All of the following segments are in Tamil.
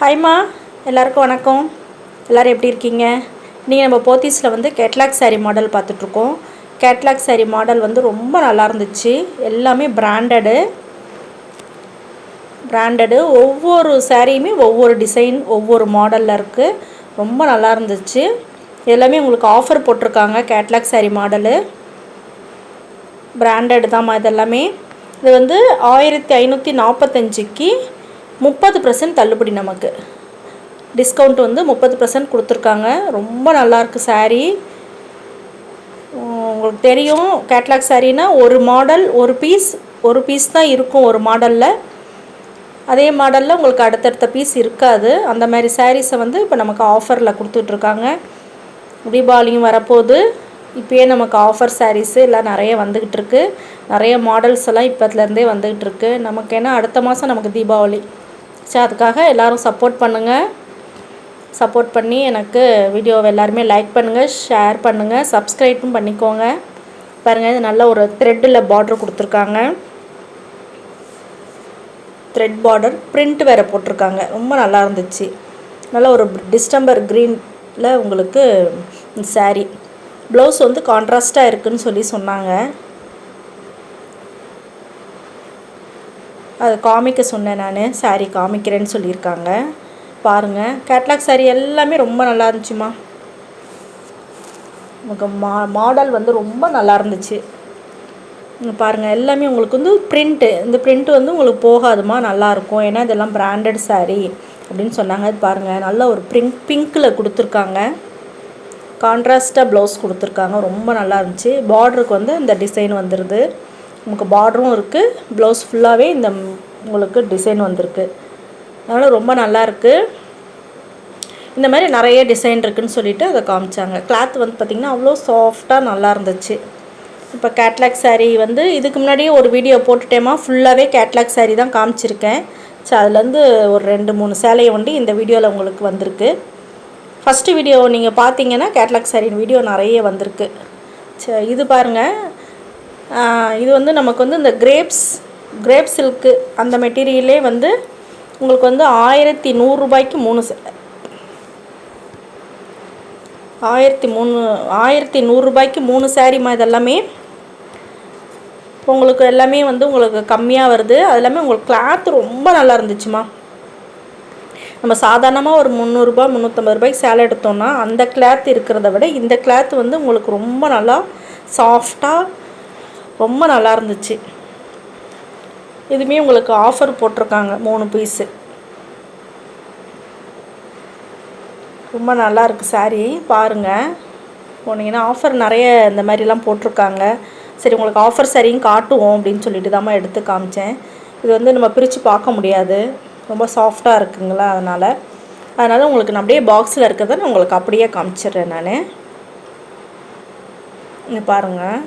ஹாய்மா எல்லாருக்கும் வணக்கம். எல்லோரும் எப்படி இருக்கீங்க? நீங்கள் நம்ம போத்தீஸில் வந்து கேட்லாக் சாரீ மாடல் பார்த்துட்ருக்கோம். கேட்லாக் சாரீ மாடல் வந்து ரொம்ப நல்லா இருந்துச்சு. எல்லாமே பிராண்டடு பிராண்டடு ஒவ்வொரு சாரியுமே ஒவ்வொரு டிசைன் ஒவ்வொரு மாடலில் இருக்குது ரொம்ப நல்லா இருந்துச்சு. எல்லாமே உங்களுக்கு ஆஃபர் போட்டிருக்காங்க. கேட்லாக் சாரீ மாடலு பிராண்டடு தான்மா இதெல்லாமே. இது வந்து ஆயிரத்தி ஐநூற்றி நாற்பத்தஞ்சுக்கு முப்பது பர்சன்ட் தள்ளுபடி நமக்கு. டிஸ்கவுண்ட் வந்து முப்பது பர்சன்ட் கொடுத்துருக்காங்க. ரொம்ப நல்லாயிருக்கு சாரீ உங்களுக்கு தெரியும் கேட்லாக் சாரீனா ஒரு மாடல் ஒரு பீஸ் ஒரு பீஸ் தான் இருக்கும் ஒரு மாடலில் அதே மாடலில் உங்களுக்கு அடுத்தடுத்த பீஸ் இருக்காது. அந்த மாதிரி சாரீஸை வந்து இப்போ நமக்கு ஆஃபரில் கொடுத்துட்ருக்காங்க. தீபாவளியும் வரப்போகுது. இப்போயே நமக்கு ஆஃபர் சாரீஸு எல்லாம் நிறைய வந்துக்கிட்டு இருக்கு நிறைய மாடல்ஸ் எல்லாம் இப்போத்துலேருந்தே வந்துக்கிட்டு இருக்கு நமக்கு ஏன்னா அடுத்த மாதம் நமக்கு தீபாவளி. சரி அதுக்காக எல்லோரும் சப்போர்ட் பண்ணுங்கள் சப்போர்ட் பண்ணி எனக்கு வீடியோவை எல்லாருமே லைக் பண்ணுங்கள் ஷேர் பண்ணுங்கள் சப்ஸ்கிரைப்பும் பண்ணிக்கோங்க. பாருங்கள் இது நல்ல ஒரு த்ரெட்டில் பார்டர் கொடுத்துருக்காங்க. த்ரெட் பார்டர் பிரிண்ட் வேறு போட்டிருக்காங்க. ரொம்ப நல்லா இருந்துச்சு. நல்ல ஒரு டிஸ்டம்பர் க்ரீனில் உங்களுக்கு சாரீ ப்ளவுஸ் வந்து கான்ட்ராஸ்ட்டாக இருக்குன்னு சொல்லி சொன்னாங்க. அது காமிக்க சொன்னேன் நான். saree காமிக்கிறேன்னு சொல்லியிருக்காங்க. பாருங்கள் கேட்லாக் saree எல்லாமே ரொம்ப நல்லா இருந்துச்சுமா. உங்களுக்கு மா மாடல் வந்து ரொம்ப நல்லா இருந்துச்சு. பாருங்கள் எல்லாமே உங்களுக்கு வந்து பிரிண்ட்டு இந்த பிரிண்ட்டு வந்து உங்களுக்கு போகாதுமா நல்லாயிருக்கும் ஏன்னா இதெல்லாம் பிராண்டட் சாரீ அப்படின்னு சொன்னாங்க. இது பாருங்கள் நல்ல ஒரு பிங்க் பிங்க்கில் கொடுத்துருக்காங்க. கான்ட்ராஸ்ட்டாக ப்ளவுஸ் கொடுத்துருக்காங்க. ரொம்ப நல்லா இருந்துச்சு. பார்டருக்கு வந்து இந்த டிசைன் வந்துடுது நமக்கு பார்டரும் இருக்குது ப்ளவுஸ் ஃபுல்லாகவே இந்த உங்களுக்கு டிசைன் வந்திருக்கு. அதனால் ரொம்ப நல்லா இருக்குது இந்த மாதிரி நிறைய டிசைன் இருக்குதுன்னு சொல்லிட்டு அதை காமிச்சாங்க. கிளாத் வந்து பார்த்திங்கன்னா அவ்வளோ சாஃப்டாக நல்லா இருந்துச்சு. இப்போ கேட்லாக் சாரீ வந்து இதுக்கு முன்னாடியே ஒரு வீடியோ போட்டுட்டேமா ஃபுல்லாகவே கேட்லாக் சாரீ தான் காமிச்சிருக்கேன். ஸோ அதுலேருந்து ஒரு ரெண்டு மூணு சேலையை வந்து இந்த வீடியோவில் உங்களுக்கு வந்திருக்கு. ஃபஸ்ட்டு வீடியோ நீங்கள் பார்த்தீங்கன்னா கேட்லாக் சாரின் வீடியோ நிறைய வந்திருக்கு. சரி இது பாருங்கள் இது வந்து நமக்கு வந்து இந்த கிரேப்ஸ் கிரேப் சில்க்கு அந்த மெட்டீரியலே வந்து உங்களுக்கு வந்து ஆயிரத்தி நூறுரூபாய்க்கு மூணு சே ஆயிரத்தி மூணு ஆயிரத்தி நூறுரூபாய்க்கு மூணு சேரீம்மா இதெல்லாமே? உங்களுக்கு எல்லாமே வந்து உங்களுக்கு கம்மியாக வருது. அது எல்லாமே உங்களுக்கு கிளாத் ரொம்ப நல்லா இருந்துச்சுமா? நம்ம சாதாரணமாக ஒரு முந்நூறுரூபா முந்நூற்றம்பது ரூபாய்க்கு சேலை எடுத்தோம்னா அந்த கிளாத் இருக்கிறத விட இந்த கிளாத் வந்து உங்களுக்கு ரொம்ப நல்லா சாஃப்டாக ரொம்ப நல்லா இருந்துச்சு. இதுவுமே உங்களுக்கு ஆஃபர் போட்டிருக்காங்க மூணு பீஸு ரொம்ப நல்லா இருக்குது saree. பாருங்கள் போனீங்கன்னா ஆஃபர் நிறைய இந்த மாதிரிலாம் போட்டிருக்காங்க. சரி உங்களுக்கு ஆஃபர் சரியும் காட்டுவோம் அப்படின்னு சொல்லிட்டு தாம்மா எடுத்து காமிச்சேன். இது வந்து நம்ம பிரித்து பார்க்க முடியாது. ரொம்ப சாஃப்டாக இருக்குங்களா அதனால். அதனால் உங்களுக்கு நான் அப்படியே பாக்ஸில் இருக்கிறத நான் உங்களுக்கு அப்படியே காமிச்சிடுறேன் நான். இங்கே பாருங்கள்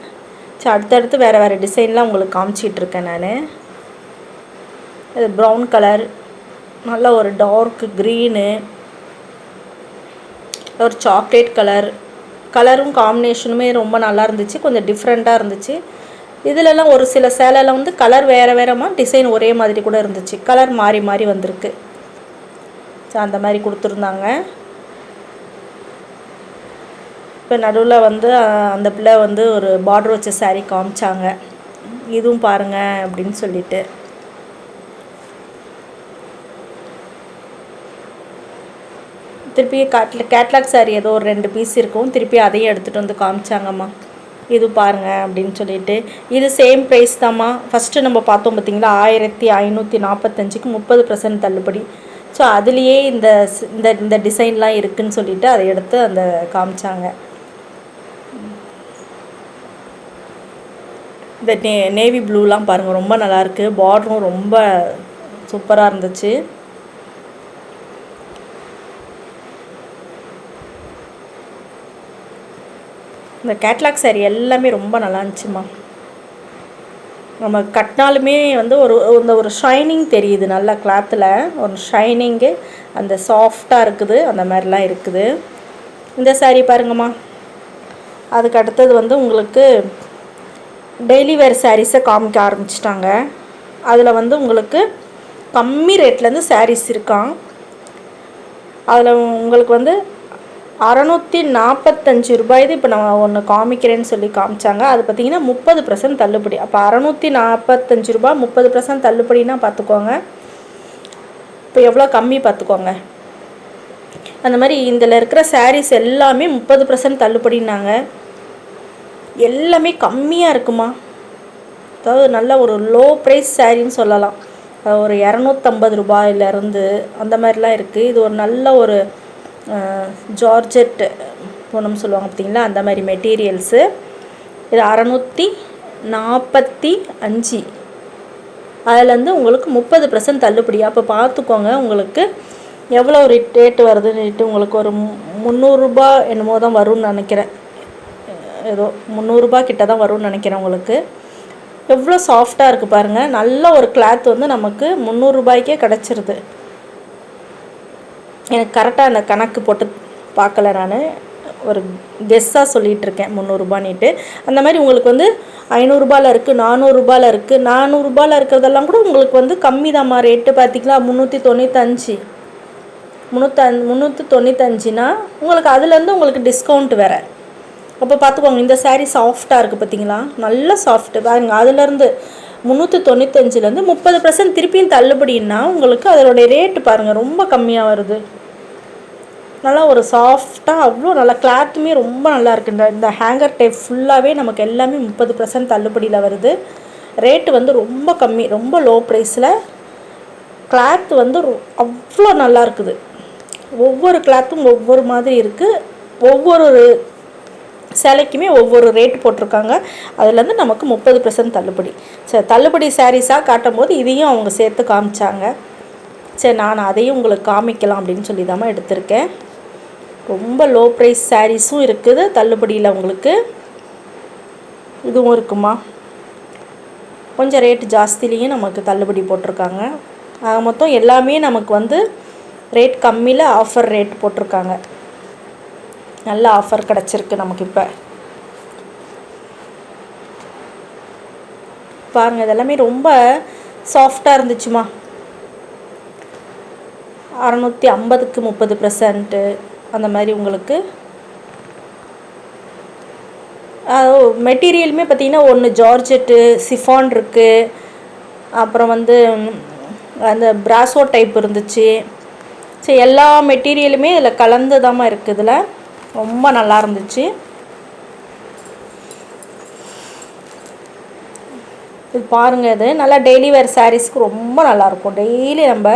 சரி அடுத்தடுத்து வேறு வேறு டிசைன்லாம் உங்களுக்கு காமிச்சிட்டு இருக்கேன் நான். இது ப்ரௌன் கலர் நல்ல ஒரு டார்க் க்ரீனு ஒரு சாக்லேட் கலர் கலரும் காம்பினேஷனுமே ரொம்ப நல்லா இருந்துச்சு கொஞ்சம் டிஃப்ரெண்ட்டாக இருந்துச்சு. இதிலலாம் ஒரு சில சேலையில் வந்து கலர் வேறு வேறமாக டிசைன் ஒரே மாதிரி கூட இருந்துச்சு. கலர் மாறி மாறி வந்திருக்கு. ஸோ அந்த மாதிரி கொடுத்துருந்தாங்க. இப்போ நடுவில் வந்து அந்த பிள்ளை வந்து ஒரு பார்டர் வச்ச saree காமிச்சாங்க. இதுவும் பாருங்க அப்படின்னு சொல்லிட்டு. திருப்பி கேட்ல கேட்லாக் சாரீ ஏதோ ஒரு ரெண்டு பீஸ் இருக்கும். திருப்பி அதையும் எடுத்துகிட்டு வந்து காமிச்சாங்கம்மா. இது பாருங்க அப்படின்னு சொல்லிட்டு. இது சேம் ப்ரைஸ் தாம்மா. ஃபஸ்ட்டு நம்ம பார்த்தோம் பார்த்தீங்களா? ஆயிரத்தி ஐநூற்றி நாற்பத்தஞ்சுக்கு முப்பது பர்சன்ட் தள்ளுபடி. ஸோ அதுலேயே இந்த இந்த இந்த டிசைன்லாம் இருக்குதுன்னு சொல்லிட்டு அதை எடுத்து அந்த காமிச்சாங்க. இந்த நே நேவி ப்ளூலாம் பாருங்கள் ரொம்ப நல்லாயிருக்கு பார்டரும் ரொம்ப சூப்பராக இருந்துச்சு. இந்த கேட்லாக் சாரி எல்லாமே ரொம்ப நல்லா இருந்துச்சுமா. நம்ம கட்டினாலுமே வந்து ஒரு இந்த ஒரு ஷைனிங் தெரியுது நல்லா கிளாத்தில் ஒரு ஷைனிங்கு அந்த சாஃப்டாக இருக்குது அந்த மாதிரிலாம் இருக்குது. இந்த saree பாருங்கம்மா. அதுக்கு அடுத்தது வந்து உங்களுக்கு டெய்லி வேர் சாரீஸை காமிக்க ஆரம்பிச்சிட்டாங்க. அதில் வந்து உங்களுக்கு கம்மி ரேட்லேருந்து சாரீஸ் இருக்கான் அதில் உங்களுக்கு வந்து அறநூற்றி நாற்பத்தஞ்சு ரூபாய்து இப்போ நான் ஒன்று காமிக்கிறேன்னு சொல்லி காமிச்சாங்க. அது பார்த்தீங்கன்னா முப்பது பர்சன்ட் தள்ளுபடி. அப்போ அறநூற்றி நாற்பத்தஞ்சு ரூபா முப்பது பர்சன்ட் தள்ளுபடினா பார்த்துக்கோங்க இப்போ எவ்வளோ கம்மி பார்த்துக்கோங்க அந்த மாதிரி இதில் இருக்கிற சாரீஸ் எல்லாமே முப்பது பர்சன்ட் தள்ளுபடினாங்க எல்லாமே கம்மியாக இருக்குமா? அதாவது நல்ல ஒரு லோ ப்ரைஸ் சாரின்னு சொல்லலாம். ஒரு இரநூத்தம்பது ரூபாயிலேருந்து அந்த மாதிரிலாம் இருக்குது இது ஒரு நல்ல ஒரு ஜார்ஜெட் பூனம் சொல்லுவாங்க பார்த்தீங்களா? அந்த மாதிரி மெட்டீரியல்ஸு. இது அறநூற்றி நாற்பத்தி அஞ்சு. அதுலேருந்து உங்களுக்கு முப்பது பர்சன்ட் தள்ளுபடி. அப்போ பார்த்துக்கோங்க உங்களுக்கு எவ்வளோ ஒரு ரேட்டு வருதுன்னுட்டு உங்களுக்கு ஒரு முந்நூறுரூபா என்னமோ தான் வரும்னு நினைக்கிறேன். ஏதோ முந்நூறுரூபா கிட்ட தான் வரும்னு நினைக்கிறேன் உங்களுக்கு. எவ்வளோ சாஃப்டாக இருக்குது பாருங்கள் நல்ல ஒரு கிளாத் வந்து நமக்கு முந்நூறுரூபாய்க்கே கிடச்சிருது. எனக்கு கரெக்டாக அந்த கணக்கு போட்டு பார்க்கல நான். ஒரு கெஸ்ஸாக சொல்லிகிட்டு இருக்கேன். அந்த மாதிரி உங்களுக்கு வந்து ஐநூறுரூபாவில் இருக்குது நானூறுரூபாவில் இருக்குது நானூறுரூபாவில் இருக்கிறதெல்லாம் கூட உங்களுக்கு வந்து கம்மி தான்மா ரேட்டு பார்த்திங்களா? முந்நூற்றி தொண்ணூத்தஞ்சு. முந்நூற்றி முந்நூற்றி தொண்ணூத்தஞ்சுனா உங்களுக்கு அதுலேருந்து உங்களுக்கு டிஸ்கவுண்ட் வேறு. அப்போ பார்த்துக்கோங்க இந்த சாரீ சாஃப்டாக இருக்குது பார்த்தீங்களா நல்ல சாஃப்ட்டு பாருங்க அதுலேருந்து முந்நூற்றி தொண்ணூத்தஞ்சுலேருந்து முப்பது பர்சன்ட் திருப்பியும் தள்ளுபடின்னா உங்களுக்கு அதனுடைய ரேட்டு பாருங்கள் ரொம்ப கம்மியாக வருது. நல்லா ஒரு சாஃப்டாக அவ்வளோ நல்லா கிளாத்துமே ரொம்ப நல்லா இருக்குது இந்த இந்த ஹேங்கர் டைப் ஃபுல்லாகவே நமக்கு எல்லாமே முப்பது பர்சன்ட் தள்ளுபடியில் வருது. ரேட்டு வந்து ரொம்ப கம்மி ரொம்ப லோ ப்ரைஸில் கிளாத் வந்து அவ்வளோ நல்லா இருக்குது. ஒவ்வொரு கிளாத்தும் ஒவ்வொரு மாதிரி இருக்குது ஒவ்வொரு சேலைக்குமே ஒவ்வொரு ரேட் போட்டிருக்காங்க. அதுலேருந்து நமக்கு முப்பது பர்சன்ட் தள்ளுபடி. சரி தள்ளுபடி சாரீஸாக காட்டும் போது இதையும் அவங்க சேர்த்து காமிச்சாங்க. சரி நான் அதையும் உங்களுக்கு காமிக்கலாம் அப்படின்னு சொல்லி தான் எடுத்திருக்கேன். ரொம்ப லோ ப்ரைஸ் சாரீஸும் இருக்குது. தள்ளுபடியில் உங்களுக்கு இதுவும் இருக்குமா? கொஞ்சம் ரேட்டு ஜாஸ்திலேயும் நமக்கு தள்ளுபடி போட்டிருக்காங்க. மொத்தம் எல்லாமே நமக்கு வந்து ரேட் கம்மியில் ஆஃபர் ரேட் போட்டிருக்காங்க. நல்ல ஆஃபர் கிடச்சிருக்கு நமக்கு இப்போ. பாருங்கள் இதெல்லாமே ரொம்ப சாஃப்டாக இருந்துச்சுமா? அறநூற்றி ஐம்பதுக்கு முப்பது பர்சன்ட்டு அந்த மாதிரி உங்களுக்கு. மெட்டீரியலுமே பார்த்திங்கன்னா ஒன்று ஜார்ஜெட்டு சிஃபான் இருக்குது அப்புறம் வந்து அந்த பிராசோ டைப் இருந்துச்சு. சரி எல்லா மெட்டீரியலுமே இதில் கலந்து தான் இருக்குது இதில். ரொம்ப நல்லா இருந்துச்சு. இது பாருங்கள் இது. நல்லா டெய்லி வேர் சாரீஸ்க்கு ரொம்ப நல்லாயிருக்கும் டெய்லி நம்ம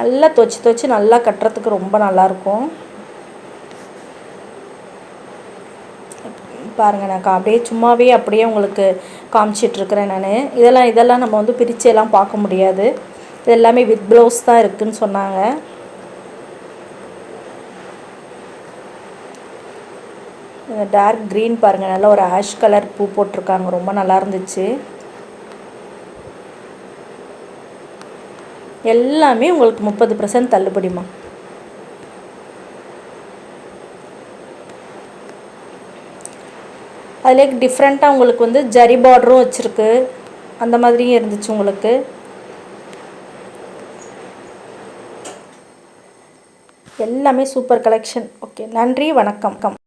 நல்லா தொச்சு தொச்சு நல்லா கட்டுறதுக்கு ரொம்ப நல்லாயிருக்கும் பாருங்கள் நான் அப்படியே சும்மாவே அப்படியே உங்களுக்கு காமிச்சிட்ருக்கிறேன் நான். இதெல்லாம் இதெல்லாம் நம்ம வந்து பிரிச்செல்லாம் பார்க்க முடியாது. இது எல்லாமே வித் ப்ளவுஸ் தான் இருக்குதுன்னு சொன்னாங்க. டார்க் க்ரீன் பாருங்கள் நல்லா ஒரு ஆஷ் கலர் பூ போட்டிருக்காங்க. ரொம்ப நல்லா இருந்துச்சு. எல்லாமே உங்களுக்கு முப்பது பர்சன்ட் தள்ளுபடிமா அதிலே டிஃப்ரெண்ட்டாக உங்களுக்கு வந்து ஜரி பார்டரும் வச்சுருக்கு. அந்த மாதிரியும் இருந்துச்சு உங்களுக்கு. எல்லாமே சூப்பர் கலெக்ஷன் ஓகே நன்றி வணக்கம். கம்.